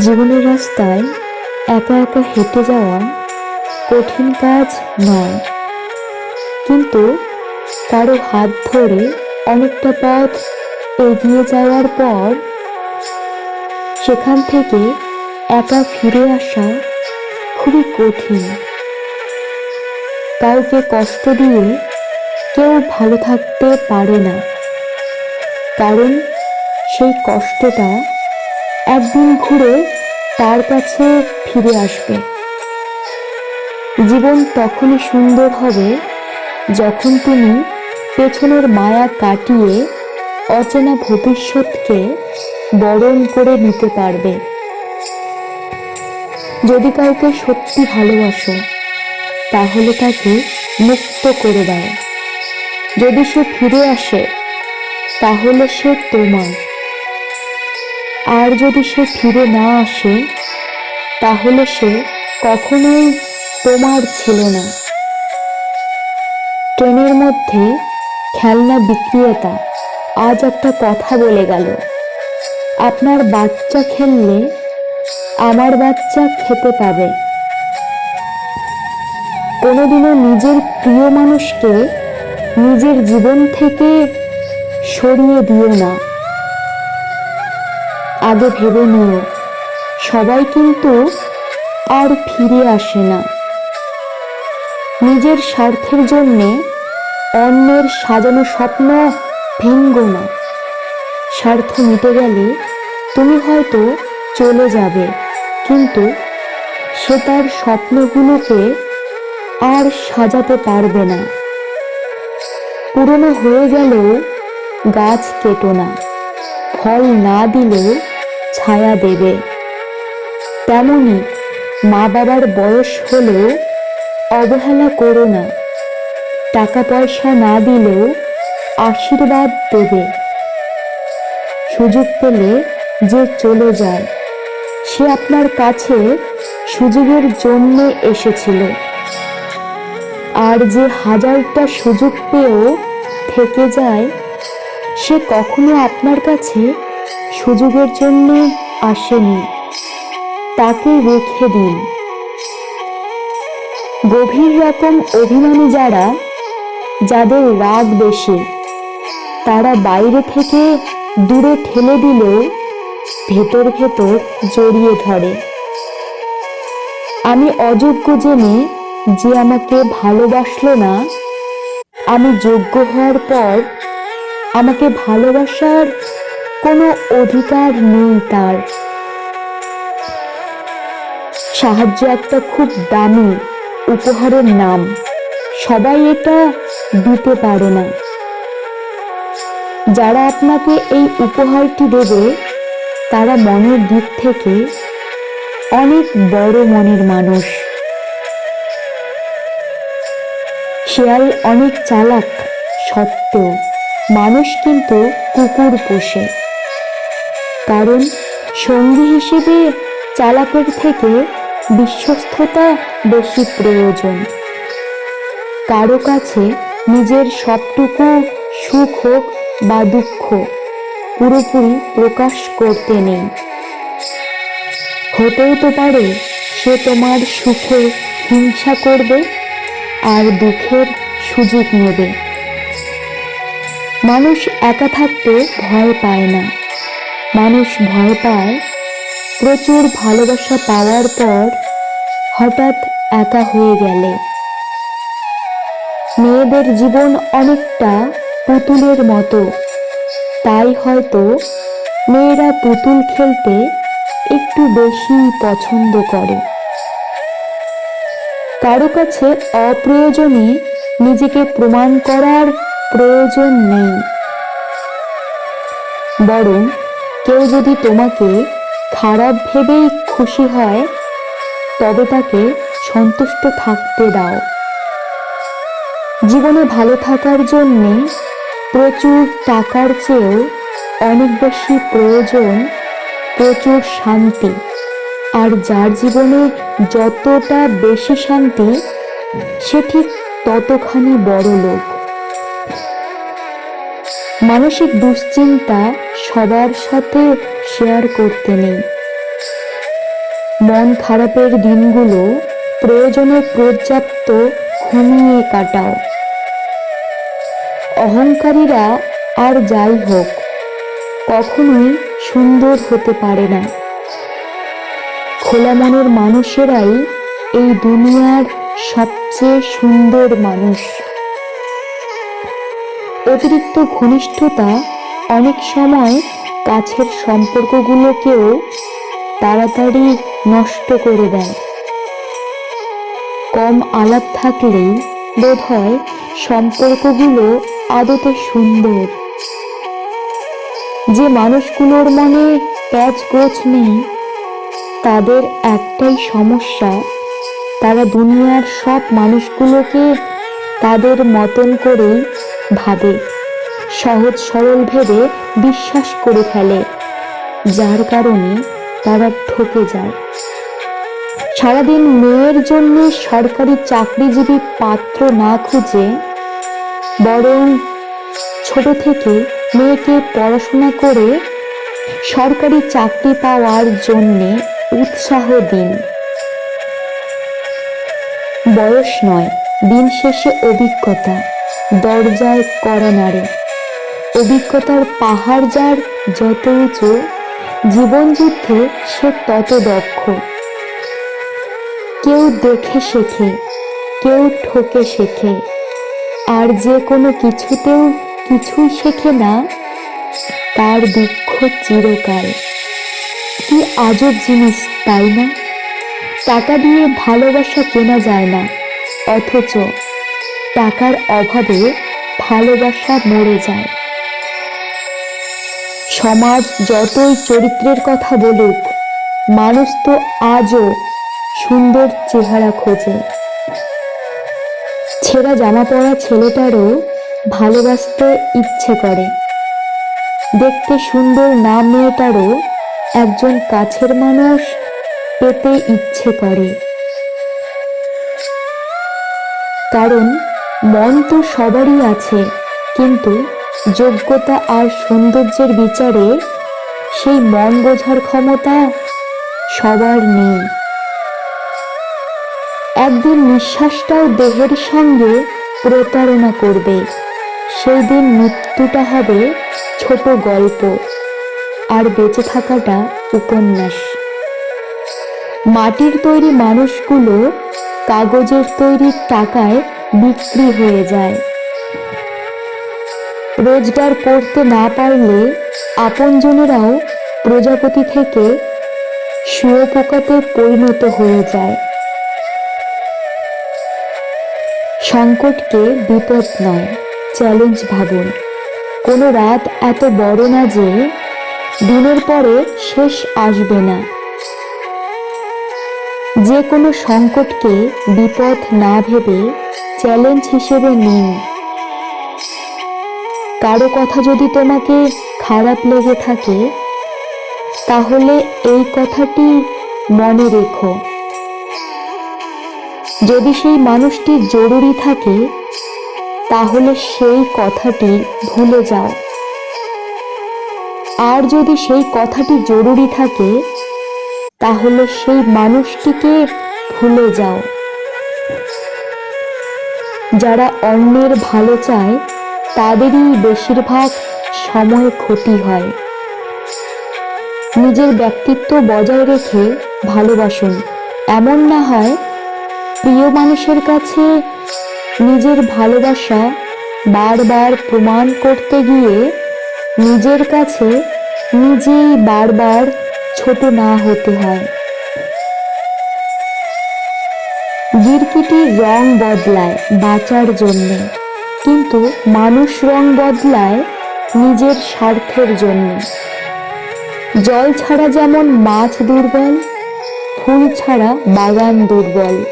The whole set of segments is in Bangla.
জীবনের রাস্তায় একা একা হেঁটে যাওয়া কঠিন কাজ নয়। কিন্তু কারও হাত ধরে অনেকটা পথ এগিয়ে যাওয়ার পর সেখান থেকে একা ফিরে আসা খুবই কঠিন। কাউকে কষ্ট দিয়ে কেউ ভালো থাকতে পারে না। কারণ সেই কষ্টটা একদিন ঘুরে তার কাছে ফিরে আসবে। জীবন তখনই সুন্দর হবে যখন তুমি পেছনের মায়া কাটিয়ে অচেনা ভবিষ্যৎকে বরণ করে নিতে পারবে। যদি কাউকে সত্যি ভালোবাসো, তাহলে তাকে মুক্ত করে দাও। যদি সে ফিরে আসে, তাহলে সে তোমার। আর যদি সে ফিরে না আসে, তাহলে সে কখনোই তোমার ছিল না। ট্রেনের মধ্যে খেলনা বিক্রিয়তা আজ একটা কথা বলে গেল। আপনার বাচ্চা খেললে আমার বাচ্চা খেতে পাবে। কোনোদিনও নিজের প্রিয় মানুষকে নিজের জীবন থেকে সরিয়ে দিও না। আগে ভেবে নিও সবাই কিন্তু আর ফিরে আসে না। নিজের স্বার্থের জন্যে অন্যের সাজানো স্বপ্ন ভেঙ্গো না। স্বার্থ মিটে গেলে তুমি হয়তো চলে যাবে, কিন্তু সে তার স্বপ্নগুলোকে আর সাজাতে পারবে না। পুরনো হয়ে গেলেও গাছ কেটো না। ফল না দিলেও ছায়া দেবে। তেমনি মা বাবার বয়স হলেও অবহেলা করো না। টাকা পয়সা না দিলেও আশীর্বাদ দেবে। সুযোগ পেলে যে চলে যায়, সে আপনার কাছে সুযোগের জন্য এসেছিল। আর যে হাজারটা সুযোগ পেয়েও থেকে যায়, সে কখনো আপনার কাছে সুযোগের জন্য আসেনি। তাকে রেখে দিন। গভীর রকম অভিমানী যারা, যাদের রাগ বেশি, তারা বাইরে থেকে দূরে ঠেলে দিলেও ভেতর ভেতর জড়িয়ে ধরে। আমি অযোগ্য জেনে যে আমাকে ভালোবাসলো না, আমি যোগ্য হওয়ার পর আমাকে ভালোবাসার কোনো অধিকার নেই তার। সাহায্য একটা খুব দামি উপহারের নাম। সবাই এটা দিতে পারে না। যারা আপনাকে এই উপহারটি দেবে, তারা মনের দিক থেকে অনেক বড় মনের মানুষ। শেয়াল অনেক চালাক, সত্ত্বেও মানুষ কিন্তু কুকুর পোষে। কারণ সঙ্গী হিসেবে চালাকের থেকে বিশ্বস্ততা বেশি প্রয়োজন। কারও কাছে নিজের সবটুকু সুখ হোক বা দুঃখ, পুরোপুরি প্রকাশ করতে নেই। হতেও তো পারে সে তোমার সুখে হিংসা করবে আর দুঃখের সুযোগ নেবে। মানুষ একা থাকতে ভয় পায় না। মানুষ ভয় পায়, প্রচুর ভালোবাসা পাওয়ার পর হঠাৎ একা হয়ে গেলে। মেয়েদের জীবন অনেকটা পুতুলের মতো। তাই হয়তো মেয়েরা পুতুল খেলতে একটু বেশি পছন্দ করে। কারও কাছে অপ্রয়োজনে নিজেকে প্রমাণ করার প্রয়োজন নেই। বরং কেউ যদি তোমাকে খারাপ ভেবেই খুশি হয়, তবে তাকে সন্তুষ্ট থাকতে দাও। জীবনে ভালো থাকার জন্যে প্রচুর টাকার চেয়েও অনেক বেশি প্রয়োজন প্রচুর শান্তি। আর যার জীবনে যতটা বেশি শান্তি, সে ঠিক ততখানি বড় লোক মানসিক দুশ্চিন্তা সবার সাথে শেয়ার করতে নেই। মন খারাপের দিনগুলো প্রয়োজনে পর্যাপ্ত ঘুমিয়ে কাটাও। অহংকারীরা আর যাই হোক, কখনোই সুন্দর হতে পারে না। খোলা মনের মানুষেরাই এই দুনিয়ার সবচেয়ে সুন্দর মানুষ। অতিরিক্ত ঘনিষ্ঠতা অনেক সময় কাছের সম্পর্কগুলোকেও তাড়াতাড়ি নষ্ট করে দেয়। কম আলাপ থাকলেই বোধ হয় সম্পর্কগুলো আদতে সুন্দর। যে মানুষগুলোর মনে প্যাচ গোছ নেই, তাদের একটাই সমস্যা, তারা দুনিয়ার সব মানুষগুলোকে তাদের মতন করেই ভাবে। সহজ সরল ভেবে বিশ্বাস করে ফেলে। যার কারণে তারা ঠকে যায়। সারাদিন মেয়ের জন্য সরকারি চাকরিজীবী পাত্র না খুঁজে, বরং ছোট থেকে মেয়েকে পড়াশোনা করে সরকারি চাকরি পাওয়ার জন্যে উৎসাহ দিন। বয়স নয়, দিন শেষে অভিজ্ঞতা, দরজায় করা নাড়ে। অভিজ্ঞতার পাহাড় যার যত উঁচু জীবনযুদ্ধে সে তত দক্ষ। কেউ দেখে শেখে, কেউ ঠকে শেখে। আর যে কোনো কিছুতেও কিছুই শেখে না, তার দুঃখ চিরকাল। কি আজব জিনিস, তাই না? টাকা দিয়ে ভালোবাসা কেনা যায় না, অথচ টাকার অভাবে ভালোবাসা মরে যায়। সমাজ যতই চরিত্রের কথা বলুক, মানুষ তো আজও সুন্দর চেহারা খোঁজে। ছেঁড়া জামা পরা ছেলেটারও ভালোবাসতে ইচ্ছে করে। দেখতে সুন্দর না মেয়েটারও একজন কাছের মানুষ পেতে ইচ্ছে করে। কারণ মন তো সবারই আছে, কিন্তু যোগ্যতা আর সৌন্দর্যের বিচারে সেই মন বোঝার ক্ষমতা সবার নেই। একদিন নিঃশ্বাসটাও দেহের সঙ্গে প্রতারণা করবে। সেই দিন মৃত্যুটা হবে ছোট গল্প আর বেঁচে থাকাটা উপন্যাস। মাটির তৈরি মানুষগুলো কাগজের তৈরি টাকায় বিক্রি হয়ে যায়। রোজগার করতে না পারলে আপনজনেরাও প্রজাপতি থেকে শুয়োপোকাতে পরিণত হয়ে যায়। সংকটকে বিপদ নয়, চ্যালেঞ্জ ভাবুন। কোনো রাত এত বড় না যে দিনের পরে শেষ আসবে না। যে কোনো সংকটকে বিপদ না ভেবে চ্যালেঞ্জ হিসেবে নিন। কারও কথা যদি তোমাকে খারাপ লেগে থাকে, তাহলে এই কথাটি মনে রেখো। যদি সেই মানুষটি জরুরি থাকে, তাহলে সেই কথাটি ভুলে যাও। আর যদি সেই কথাটি জরুরি থাকে, তাহলে সেই মানুষটিকে ভুলে যাও। যারা অন্যের ভালো চায় তাদেরই বেশিরভাগ সময় ক্ষতি হয়। নিজের ব্যক্তিত্ব বজায় রেখে ভালোবাসুন। এমন না হয় প্রিয় মানুষের কাছে নিজের ভালোবাসা বারবার প্রমাণ করতে গিয়ে নিজের কাছে নিজেই বারবার ছোট না হতে হয়। গিরকিটির রং বদলায় বাঁচার জন্য। কিন্তু মানুষ রং বদলায় নিজের স্বার্থের জন্য। জল ছাড়া যেমন মাছ দুর্বল, ফুল ছাড়া বাগান দুর্বল,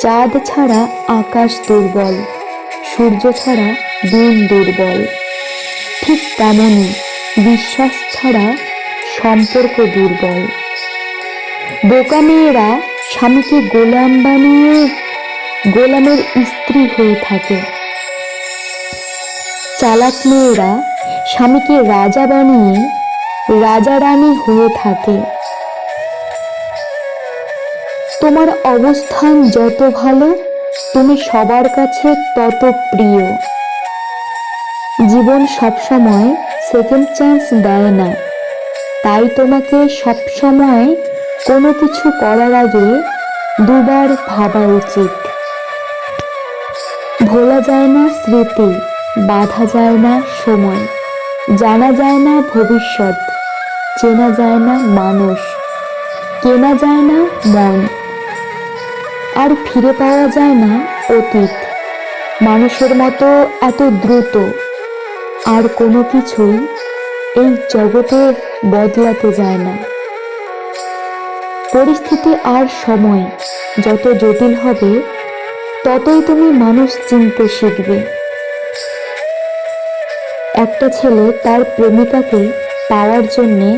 চাঁদ ছাড়া আকাশ দুর্বল, সূর্য ছাড়া দিন দুর্বল। ঠিক তেমনই বিশ্বাস ছাড়া সম্পর্ক দুর্বল। বোকা মেয়েরা স্বামীকে গোলাম বানিয়ে গোলামের স্ত্রী হয়ে থাকে। চালাক মেয়েরা স্বামীকে রাজা বানিয়ে রাজা রানী হয়ে থাকে। তোমার অবস্থান যত ভালো, তুমি সবার কাছে তত প্রিয়। জীবন সবসময় সেকেন্ড চান্স দেয় না। তাই তোমাকে সবসময় কোনো কিছু করার আগে দুবার ভাবা উচিত। ভোলা যায় না স্মৃতি। বাধা যায় না সময়। জানা যায় না ভবিষ্যৎ। চেনা যায় না মানুষ। কেনা যায় না মন। আর ফিরে পাওয়া যায় না অতীত। মানুষের মতো এত দ্রুত। আর কোনো কিছুই এই জগতে বদলাতে যায় না। পরিস্থিতি আর সময় যত জটিল হবে, ততই তুমি মানুষ চিনতে শিখবে। একটা ছেলে তার প্রেমিকাকে পাওয়ার জন্যে,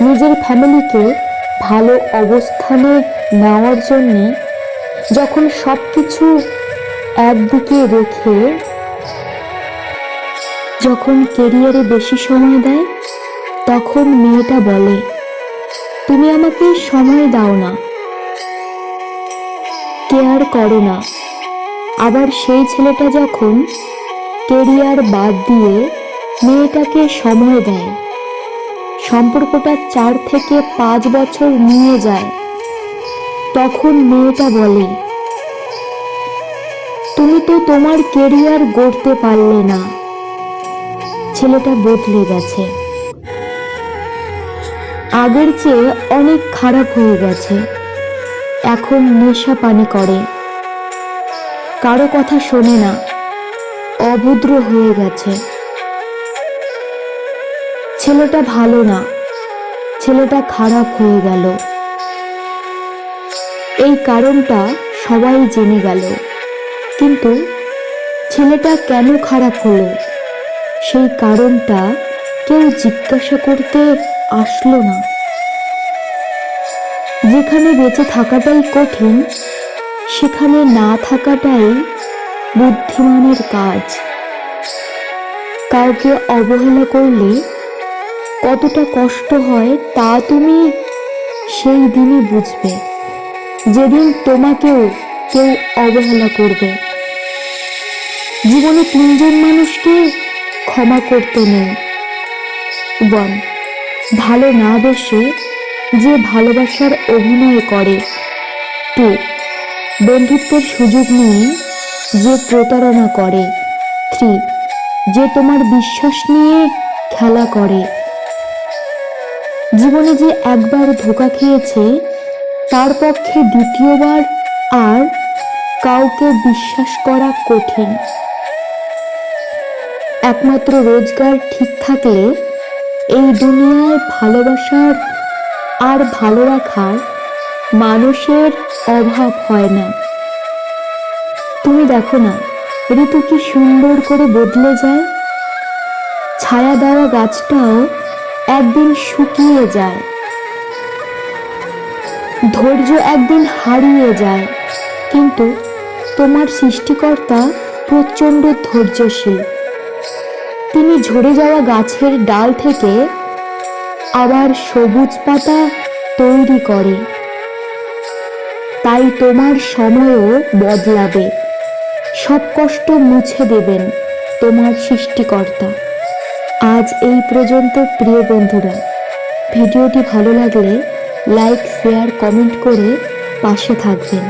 নিজের ফ্যামিলিকে ভালো অবস্থানে নেওয়ার জন্যে যখন সব কিছু একদিকে রেখে, যখন কেরিয়ারে বেশি সময় দেয়, তখন মেয়েটা বলে, তুমি আমাকে সময় দাও না, কেয়ার করো না। আবার সেই ছেলেটা যখন কেরিয়ার বাদ দিয়ে মেয়েটাকে সময় দেয়। সম্পর্কটা চার থেকে পাঁচ বছর নিয়ে যায়। তখন মেয়েটা বলে, তুমি তো তোমার কেরিয়ার গড়তে পারলে না। ছেলেটা বদলে গেছে। আগের চেয়ে অনেক খারাপ হয়ে গেছে। এখন নেশা পানি করে। কারও কথা শোনে না। অভদ্র হয়ে গেছে। ছেলেটা ভালো না। ছেলেটা খারাপ হয়ে গেল। এই কারণটা সবাই জেনে গেল। কিন্তু ছেলেটা কেন খারাপ হলো? সেই কারণটা কেউ জিজ্ঞাসা করতে আসলো না। যেখানে বেঁচে থাকাটাই কঠিন, সেখানে না থাকাটাই বুদ্ধিমানের কাজ। কাউকে অবহেলা করলে কতটা কষ্ট হয় তা তুমি সেই দিনই বুঝবে। যেদিন তোমাকেও কেউ অবহেলা করবে। জীবনে তিনজন মানুষকে ক্ষমা করতে নেই। ওয়ান, ভালো না বেসে যে ভালোবাসার অভিনয় করে। টু, বন্ধুত্বের সুযোগ নিয়ে যে প্রতারণা করে। থ্রি, যে তোমার বিশ্বাস নিয়ে খেলা করে। জীবনে যে একবার ধোকা খেয়েছে, তার পক্ষে দ্বিতীয়বার আর কাউকে বিশ্বাস করা কঠিন। একমাত্র রোজগার ঠিক থাকলে এই দুনিয়ায় ভালোবাসার আর ভালো রাখার মানুষের অভাব হয় না। তুমি দেখো না, ঋতু কি সুন্দর করে বদলে যায়? ছায়া দেওয়া গাছটাও একদিন শুকিয়ে যায়। ধৈর্য একদিন হারিয়ে যায়। কিন্তু তোমার সৃষ্টিকর্তা প্রচণ্ড ধৈর্যশীল। তিনি ঝরে যাওয়া গাছের ডাল থেকে আবার সবুজ পাতা তৈরি করে। তাই তোমার সময়ও বদলাবে। সব কষ্ট মুছে দেবেন তোমার সৃষ্টিকর্তা। আজ এই পর্যন্ত প্রিয় বন্ধুরা। ভিডিওটি ভালো লাগলে লাইক শেয়ার কমেন্ট করে পাশে থাকবেন।